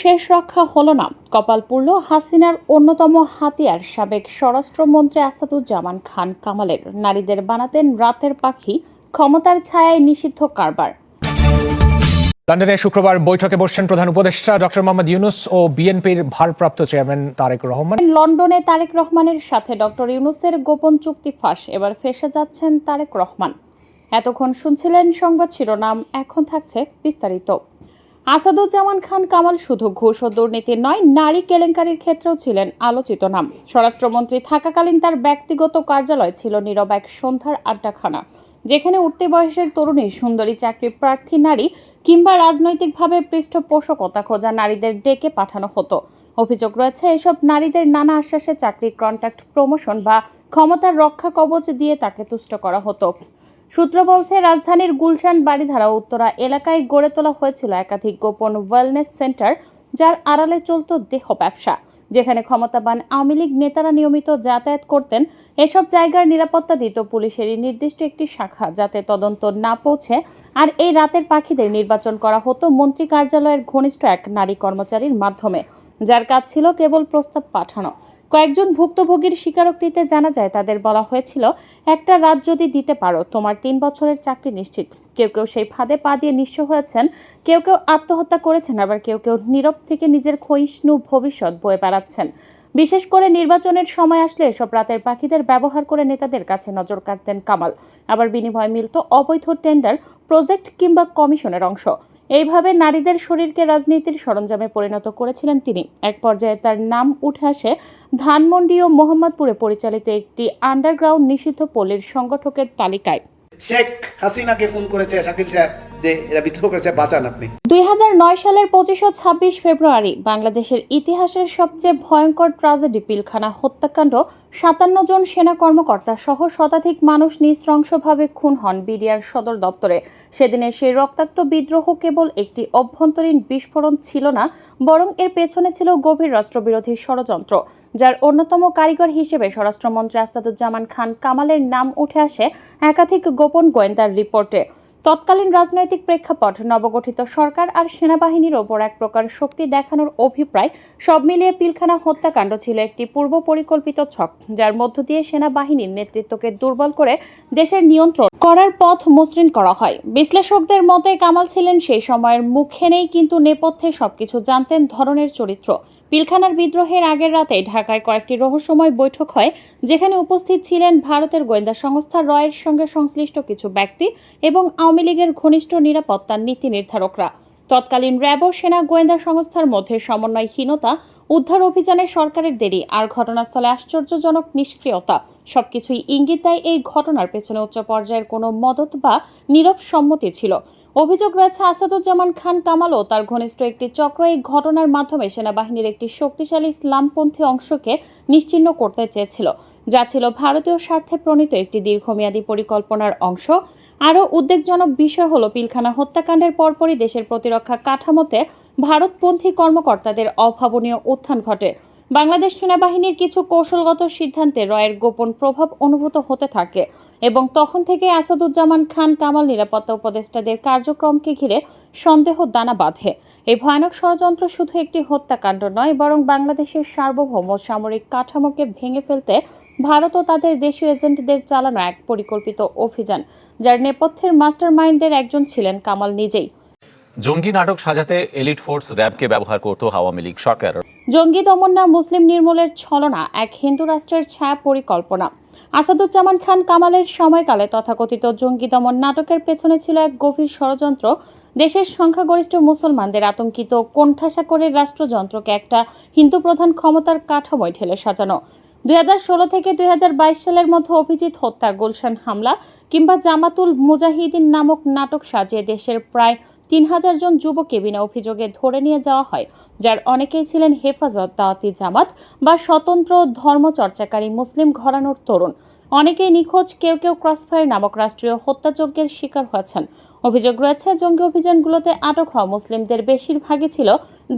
শেষ রক্ষা হলো না। কপাল পুরল হাসিনার অন্যতম হাতিয়ার সাবেক স্বরাষ্ট্রমন্ত্রী আসাদুজ্জামান খান কামালের। নারীদের বানাতেন রাতের পাখি ক্ষমতার ছায়ায় নিষিদ্ধ কারবার। লন্ডনে শুক্রবার বৈঠকে বসছেন প্রধান উপদেষ্টা ডক্টর মোহাম্মদ ইউনুস ও বিএনপির ভারপ্রাপ্ত চেয়ারম্যান তারেক রহমান। লন্ডনে তারেক রহমানের সাথে ডক্টর ইউনুসের গোপন চুক্তি ফাঁস এবার ফেসে যাচ্ছেন তারেক রহমান। এতক্ষণ শুনছিলেন সংবাদ শিরোনাম এখন থাকছে বিস্তারিত। আসাদুজ্জামান খান, কামাল শুধু ঘুষ ও দুর্নীতি নয়, নারী কেলেঙ্কারির ক্ষেত্রেও ছিলেন আলোচিত নাম। স্বরাষ্ট্রমন্ত্রী থাকাকালীন তার ব্যক্তিগত কার্যালয় ছিল নীরব এক সন্ধ্যার আড্ডাখানা, যেখানে উঠতি বয়সের তরুণী সুন্দরী চাকরি প্রার্থী নারী কিংবা রাজনৈতিকভাবে পৃষ্ঠপোষকতা খোঁজা নারীদের ডেকে পাঠানো হতো। অভিযোগ রয়েছে, এসব নারীদের নানা আশ্বাসে চাকরি কন্ট্যাক্ট প্রমোশন বা ক্ষমতার রক্ষা কবচ দিয়ে তাকে তুষ্ট করা হতো। সূত্র বলছে, রাজধানীর গুলশান বাড়িধারা উত্তরা এলাকায় গড়ে তোলা হয়েছিল একাধিক গোপন ওয়েলনেস সেন্টার যার আড়ালে চলত দেহ ব্যবসা, যেখানে ক্ষমতাবান আওয়ামী লীগ নেতারা নিয়মিত যাতায়াত করতেন। এসব জায়গার নিরাপত্তা দিত পুলিশেরই নির্দিষ্ট একটি শাখা, যাতে তদন্ত না পৌঁছে। আর এই রাতের পাখিদের নির্বাচন করা হতো মন্ত্রী কার্যালয়ের ঘনিষ্ঠ এক নারী কর্মচারীর মাধ্যমে, যার কাজ ছিল কেবল প্রস্তাব পাঠানো। কয়েকজন ভুক্তভোগীর স্বীকারোক্তিতে জানা যায়, তাদের বলা হয়েছিল, একটা রাত যদি দিতে পারো, তোমার তিন বছরের চাকরি নিশ্চিত। কেউ কেউ সেই ফাঁদে পা দিয়ে নিঃস্ব হয়েছেন, কেউ কেউ আত্মহত্যা করেছেন, আবার কেউ কেউ নীরব থেকে নিজের ক্ষয়িষ্ণু ভবিষ্যৎ বয়ে বেড়াচ্ছেন। বিশেষ করে নির্বাচনের সময় আসলে এসব রাতের পাখিদের ব্যবহার করে নেতাদের কাছে নজর কাটতেন কামাল। আবার বিনিময়ে মিলত অবৈধ টেন্ডার, প্রজেক্ট কিংবা কমিশনের অংশ। এইভাবে নারীদের শরীরকে রাজনীতির সরঞ্জামে পরিণত করেছিলেন তিনি। এক পর্যায়ে তার নাম উঠে আসে ধানমন্ডি ও মোহাম্মদপুরে পরিচালিত একটি আন্ডারগ্রাউন্ড নিষিদ্ধ পল্লীর সংগঠকের তালিকায়। শেখ হাসিনাকে ফোন করেছে শাকিল সাহেব। যে এরা বিদ্রোহ বাঁচান আপনি। দুই হাজার নয় সালের পঁচিশ ছাব্বিশ ফেব্রুয়ারি বাংলাদেশের ইতিহাসের সবচেয়ে ভয়ঙ্কর ট্রাজেডি পিলখানা হত্যাকাণ্ড, সাতান্ন জন সেনা কর্মকর্তা সহ শতাধিক মানুষ নৃশংসভাবে খুন হন বিডিআর সদর দপ্তরে। সেদিনের সেই রক্তাক্ত বিদ্রোহ কেবল একটি অভ্যন্তরীণ বিস্ফোরণ ছিল না, বরং এর পেছনে ছিল গভীর রাষ্ট্রবিরোধী ষড়যন্ত্র, যার অন্যতম কারিগর হিসেবে স্বরাষ্ট্রমন্ত্রী আস্তাদুজ্জামান খান কামালের নাম উঠে আসে একাধিক গোপন গোয়েন্দার রিপোর্টে। তৎকালীন রাজনৈতিক প্রেক্ষাপট, নবগঠিত সরকার আর সেনাবাহিনীর ওপর এক প্রকার শক্তি দেখানোর অভিপ্রায়, সব মিলিয়ে পিলখানা হত্যাকাণ্ড ছিল একটি পূর্ব পরিকল্পিত ছক, যার মধ্য দিয়ে সেনাবাহিনীর নেতৃত্বকে দুর্বল করে দেশের নিয়ন্ত্রণ করার পথ মসৃণ করা হয়। বিশ্লেষকদের মতে কামাল ছিলেন সেই সময়ের মুখে নেই, কিন্তু নেপথ্যে সবকিছু জানতেন ধরনের চরিত্র। পিলখানার বিদ্রোহের আগের রাতে ঢাকায় কয়েকটি রহস্যময় বৈঠক হয়, যেখানে উপস্থিত ছিলেন ভারতের গোয়েন্দা সংস্থা রয়ের সঙ্গে সংশ্লিষ্ট কিছু ব্যক্তি এবং আওয়ামী লীগের ঘনিষ্ঠ নিরাপত্তার নীতি নির্ধারকরা। তৎকালীন র্যাব ও সেনা গোয়েন্দা সংস্থার মধ্যে সমন্বয়হীনতা, উদ্ধার অভিযানে সরকারের দেরি আর ঘটনাস্থলে আশ্চর্যজনক নিষ্ক্রিয়তা, সবকিছুই ইঙ্গিত দেয় এই ঘটনার পেছনে উচ্চ পর্যায়ের কোনো মদত বা নীরব সম্মতি ছিল। অভিযোগ রয়েছে, আসাদুজ্জামান খান কামাল ও তার ঘনিষ্ঠ একটি চক্র এই ঘটনার মাধ্যমে সেনাবাহিনীর একটি শক্তিশালী ইসলামপন্থী অংশকে নিশ্চিহ্ন করতে চেয়েছিল, যা ছিল ভারতীয় স্বার্থে প্রণীত একটি দীর্ঘমেয়াদী পরিকল্পনার অংশ। আরও উদ্বেগজনক বিষয় হলো, পিলখানা হত্যাকাণ্ডের পরপরই দেশের প্রতিরক্ষা কাঠামোতে ভারতপন্থী কর্মকর্তাদের অভাবনীয় উত্থান ঘটে। বাংলাদেশ সেনাবাহিনীর কিছু কৌশলগত সিদ্ধান্তে রয়ের গোপন প্রভাব অনুভূত হতে থাকে এবং তখন থেকে আসাদুজ্জামান খান কামাল নিরাপত্তা উপদেষ্টাদের কার্যক্রমকে ঘিরে সন্দেহ দানা বাঁধে। এই ভয়ানক ষড়যন্ত্র শুধু একটি হত্যাকাণ্ড নয়, বরং বাংলাদেশের সার্বভৌম সামরিক কাঠামোকে ভেঙে ফেলতে ভারত ও তাদের দেশীয় এজেন্টদের চালানো এক পরিকল্পিত অভিযান, যার নেপথ্যের মাস্টারমাইন্ডদের একজন ছিলেন কামাল নিজেই। জঙ্গি নাটক সাজাতে এলিট ফোর্স র্যাবকে ব্যবহার করত আওয়ামী লীগ সরকার। জঙ্গি দমন না মুসলিম নির্মূলের ছলনা, এক হিন্দু রাষ্ট্রের ছায়া পরিকল্পনা। আসাদুজ্জামান খান কামালের সময়কালে তথাকথিত জঙ্গি দমন নাটকের পেছনে ছিল এক গভীর ষড়যন্ত্র। দেশের সংখ্যাগরিষ্ঠ মুসলমানদের আতঙ্কিত কোণঠাসা করে রাষ্ট্রযন্ত্রকে একটা হিন্দু প্রধান ক্ষমতার কাঠামোয় ঢেলে সাজানো। দুই হাজার ষোলো থেকে দুই হাজার বাইশ সালের মধ্যে অভিজিৎ হত্যা, গুলশান হামলা কিংবা জামাতুল মুজাহিদিন নামক নাটক সাজিয়ে দেশের প্রায় তিন হাজার জন যুবককে বিনা অভিযোগে ধরে নিয়ে যাওয়া হয়, যার অনেকেই ছিলেন হেফাজত দাওয়াতি জামাত বা স্বতন্ত্র ধর্মচর্চাকারী মুসলিম ঘরানোর তরুণ। অনেকেই নিখোঁজ, কেউ কেউ ক্রসফায়ার নামক রাষ্ট্রীয় হত্যাযজ্ঞের শিকার হয়েছেন। অভিযোগ রয়েছে, জঙ্গি অভিযানগুলোতে আটক হওয়া মুসলিমদের বেশিরভাগই ছিল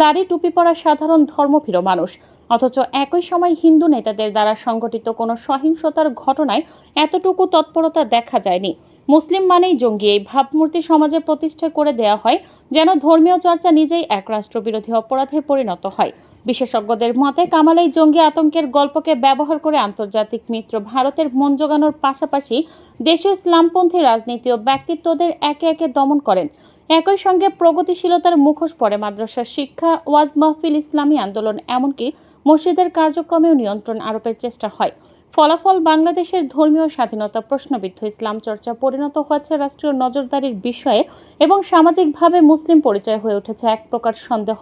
দাড়ি টুপি পরা সাধারণ ধর্মপ্রিয় মানুষ। অথচ একই সময় হিন্দু নেতাদের দ্বারা সংগঠিত কোনো সহিংসতার ঘটনায় এতটুকু তৎপরতা দেখা যায়নি। মুসলিম মানেই জঙ্গি। এই ভাবমূর্তি সমাজে প্রতিষ্ঠা করে দেয়া হয় যেন ধর্মীয় চর্চা নিজেই এক রাষ্ট্রবিরোধী অপরাধে পরিণত হয়। বিশেষজ্ঞদের মতে, কামাল এই জঙ্গি আতঙ্কের গল্পকে ব্যবহার করে আন্তর্জাতিক মিত্র ভারতের মন জোগানোর পাশাপাশি দেশীয় ইসলামপন্থী রাজনীতি ও ব্যক্তিত্বদের একে একে দমন করেন। একই সঙ্গে প্রগতিশীলতার মুখোশ পড়ে মাদ্রাসার শিক্ষা, ওয়াজ মাহফিল, ইসলামী আন্দোলন, এমনকি মসজিদের কার্যক্রমেও নিয়ন্ত্রণ আরোপের চেষ্টা হয়। ফলাফল বাংলাদেশের ধর্মীয় স্বাধীনতা, প্রশ্নবিদ্ধ ইসলাম চর্চা পরিণত হয়েছে রাষ্ট্রীয় নজরদারির বিষয়ে এবং সামাজিকভাবে মুসলিম পরিচয় হয়ে উঠেছে এক প্রকার সন্দেহ,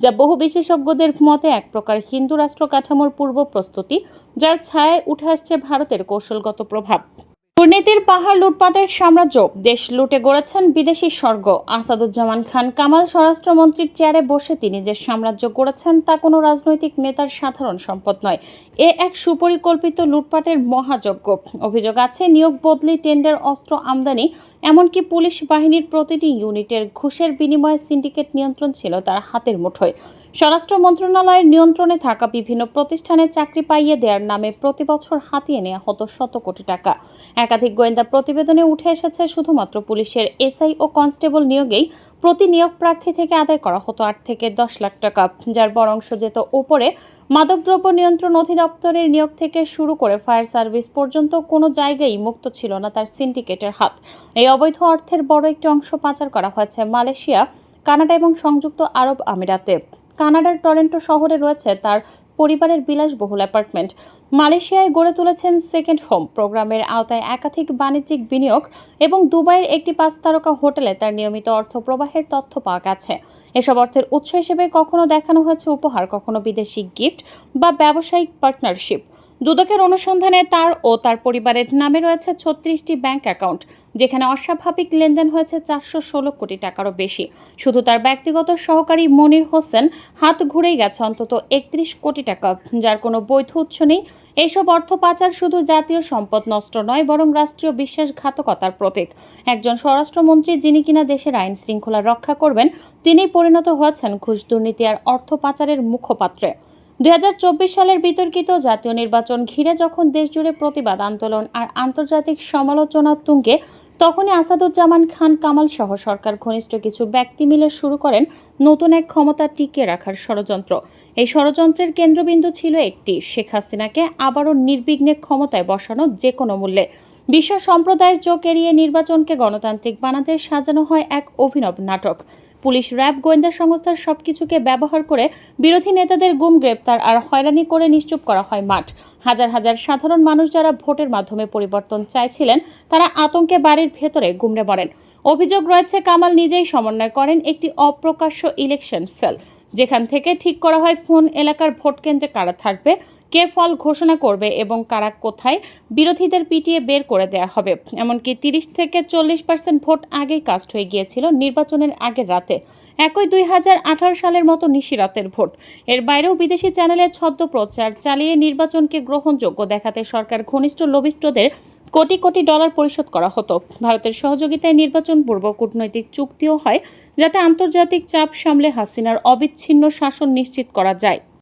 যা বহু বিশেষজ্ঞদের মতে এক প্রকার হিন্দু রাষ্ট্র কাঠামোর পূর্ব প্রস্তুতি, যার ছায়ায় উঠে আসছে ভারতের কৌশলগত প্রভাব। দুর্নীতির পাহাড় লুটপাটের সাম্রাজ্য, দেশ লুটে গড়েছেন বিদেশি স্বর্গ। আসাদুজ্জামান খান কামাল স্বরাষ্ট্রমন্ত্রীর চেয়ারে বসে তিনি যে সাম্রাজ্য গড়েছেন তা কোনো রাজনৈতিক নেতার সাধারণ সম্পদ নয়। এ এক সুপরিকল্পিত লুটপাটের মহাযজ্ঞ। অভিযোগ আছে, নিয়োগ বদলি, টেন্ডার, অস্ত্র আমদানি, এমনকি পুলিশ বাহিনীর প্রতিটি ইউনিটের ঘুষের বিনিময়ে সিন্ডিকেট নিয়ন্ত্রণ ছিল তার হাতের মুঠোয়। স্বরাষ্ট্র মন্ত্রণালয়ের নিয়ন্ত্রণে থাকা বিভিন্ন প্রতিষ্ঠানে চাকরি পাইয়ে দেওয়ার নামে প্রতি বছর হাতিয়ে নেওয়া হতো শত কোটি টাকা। একাধিক গোয়েন্দা প্রতিবেদনে উঠে এসেছে শুধুমাত্র পুলিশের এসআই ও কনস্টেবল নিয়োগেই প্রতি নিয়োগ প্রার্থী থেকে আদায় করা হতো আট থেকে দশ লাখ টাকা, যার বড় অংশ যেত ওপরে। মাদকদ্রব্য নিয়ন্ত্রণ অধিদপ্তরের নিয়োগ থেকে শুরু করে ফায়ার সার্ভিস পর্যন্ত কোনো জায়গায় মুক্ত ছিল না তার সিন্ডিকেটের হাত। এই অবৈধ অর্থের বড় একটি অংশ পাচার করা হয়েছে মালয়েশিয়া, কানাডা এবং সংযুক্ত আরব আমিরাতে। কানাডার টরেন্টো শহরে রয়েছে তার পরিবারের বিলাসবহুল অ্যাপার্টমেন্ট। মালয়েশিয়ায় গড়ে তুলেছেন সেকেন্ড হোম প্রোগ্রামের আওতায় একাধিক বাণিজ্যিক বিনিয়োগ এবং দুবাইয়ের একটি পাঁচ তারকা হোটেলে তার নিয়মিত অর্থ প্রবাহের তথ্য পাওয়া গেছে। এসব অর্থের উৎস হিসেবে কখনো দেখানো হয়েছে উপহার, কখনো বিদেশি গিফট বা ব্যবসায়িক পার্টনারশিপ। দুদকের অনুসন্ধানে তার ও তার পরিবারের নামে রয়েছে ছত্রিশটি ব্যাংক অ্যাকাউন্ট। যেখানে অস্বাভাবিক লেনদেন হয়েছে চারশো ষোলো কোটি টাকারও বেশি। শুধু তার ব্যক্তিগত সহকারী মনির হোসেন, হাত ঘুরেই গেছে অন্তত একত্রিশ কোটি টাকা, যার কোনো বৈধ উৎস নেই। এইসব অর্থ পাচার শুধু জাতীয় সম্পদ নষ্ট নয়, বরং রাষ্ট্রীয় বিশ্বাসঘাতকতার প্রতীক। একজন স্বরাষ্ট্রমন্ত্রী যিনি কিনা দেশের আইন শৃঙ্খলা রক্ষা করবেন তিনি পরিণত হয়েছেন ঘুষ দুর্নীতি আর অর্থ পাচারের মুখপাত্রে। দুই সালের বিতর্কিত জাতীয় নির্বাচন ঘিরে যখন দেশজুড়ে প্রতিবাদ আন্দোলন আর আন্তর্জাতিক সমালোচনা তুঙ্গে, তখনই আসাদুজ্জামান খান কামাল সহ সরকার ঘনিষ্ঠ কিছু ব্যক্তি মিলে শুরু করেন নতুন এক ক্ষমতা টিকিয়ে রাখার ষড়যন্ত্র। এই ষড়যন্ত্রের কেন্দ্রবিন্দু ছিল একটি, শেখ হাসিনাকে আবারও নির্বিঘ্নে ক্ষমতায় বসানো যে কোনো মূল্যে। বিশ্ব সম্প্রদায়ের চোখ এড়িয়ে নির্বাচনকে গণতান্ত্রিক বানাতে সাজানো হয় এক অভিনব নাটক। পুলিশ র্যাব গোয়েন্দা সংস্থার সবকিছুকে ব্যবহার করে বিরোধী নেতাদের গুম, গ্রেপ্তার আর হয়রানি করে নিশ্চুপ করা হয় মাঠ। হাজার হাজার সাধারণ মানুষ যারা ভোটের মাধ্যমে পরিবর্তন চাইছিলেন, তারা আতঙ্কে বাড়ির ভেতরে গুমড়ে পড়েন অভিযোগ রয়েছে, কামাল নিজেই সমন্বয় করেন একটি অপ্রকাশ্য ইলেকশন সেল যেখান থেকে ঠিক করা হয় কোন এলাকার ভোট কেন্দ্রে কারা থাকবে কে ফল ঘোষণা করবে এবং কারা কোথায় বিরোধীদের পিটিয়ে বের করে দেওয়া হবে। এমনকি তিরিশ থেকে চল্লিশ পার্সেন্ট ভোট আগেই কাস্ট হয়ে গিয়েছিল নির্বাচনের আগের রাতে। একই দুই হাজার আঠারো সালের মতো নিশিরাতের ভোট। এর বাইরেও বিদেশি চ্যানেলে ছদ্ম প্রচার চালিয়ে নির্বাচনকে গ্রহণযোগ্য দেখাতে সরকার ঘনিষ্ঠ লবিষ্টদের কোটি কোটি ডলার পরিশোধ করা হতো। ভারতের সহযোগিতায় নির্বাচন পূর্ব কূটনৈতিক চুক্তিও হয়, যাতে আন্তর্জাতিক চাপ সামলে হাসিনার অবিচ্ছিন্ন শাসন নিশ্চিত করা যায়।